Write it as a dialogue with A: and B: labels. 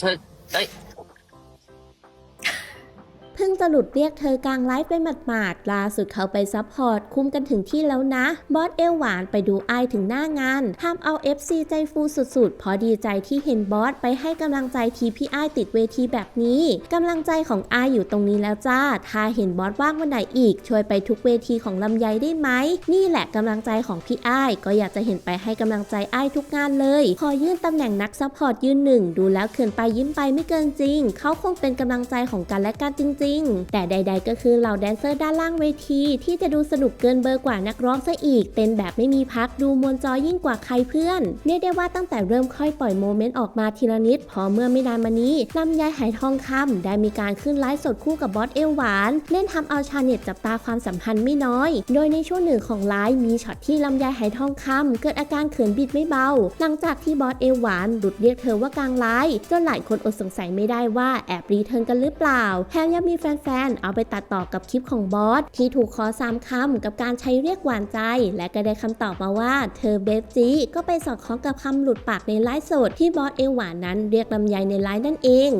A: เธอเอ้ย
B: เพิ่งจะหลุดเรียกเธอกลางไลฟ์ไปหมาดๆล่าสุดเขาไปซัพพอร์ตคุ้มกันถึงที่แล้วนะ บอสเอลหวานไปดูไอถึงหน้างานทำเอา FC ใจฟูสุดๆเพราะดีใจที่เห็นบอสไปให้กำลังใจทีพี่ไอติดเวทีแบบนี้กำลังใจของไออยู่ตรงนี้แล้วจ้า ถ้าเห็นบอสว่างวันไหนอีก ช่วยไปทุกเวทีของลำไยได้ไหม นี่แหละกำลังใจของพี่ไอก็อยากจะเห็นไปให้กำลังใจไอทุกงานเลย ขอยื่นตำแหน่งนักซัพพอร์ตยืนหนึ่งดูแล้วเขินไปยิ้มไปไม่เกินจริง เขาคงเป็นกำลังใจของกันและกันจริงๆแต่ใด ๆ ก็คือเหล่าแดนเซอร์ด้านล่างเวที ที่จะดูสนุกเกินเบอร์กว่านักร้องซะอีก เต้นแบบไม่มีพักดูมวลจอยิ่งกว่าใครเพื่อนเรียกได้ว่าตั้งแต่เริ่มค่อยปล่อยโมเมนต์ออกมาทีละนิด พอเมื่อไม่นานมานี้ลำไยหายทองคำได้มีการขึ้นไลฟ์สดคู่กับบอสเอลหวาน เล่นทำเอาชาวเน็ตจับตาความสัมพันธ์ไม่น้อย โดยในช่วงหนึ่งของไลฟ์มีช็อตที่ลำไยหายทองคำเกิดอาการเขินบิดไม่เบา หลังจากที่บอสเอลหวานหลุดเรียกเธอว่ากลางไลฟ์จนหลายคนอดสงสัยไม่ได้ว่าแอบรีเทิร์นกันหรือเปล่าแถมยังมีแฟนๆ เอาไปตัดต่อกับคลิปของบอสที่ถูกขอสามคำกับการใช้เรียกหวานใจ และก็ได้คำตอบมาว่าเธอเบฟจีก็ไปสอดคล้องกับคำหลุดปากในไลฟ์สดที่บอสเอหวานนั้นเรียกลำไยในไลฟ์นั่นเอง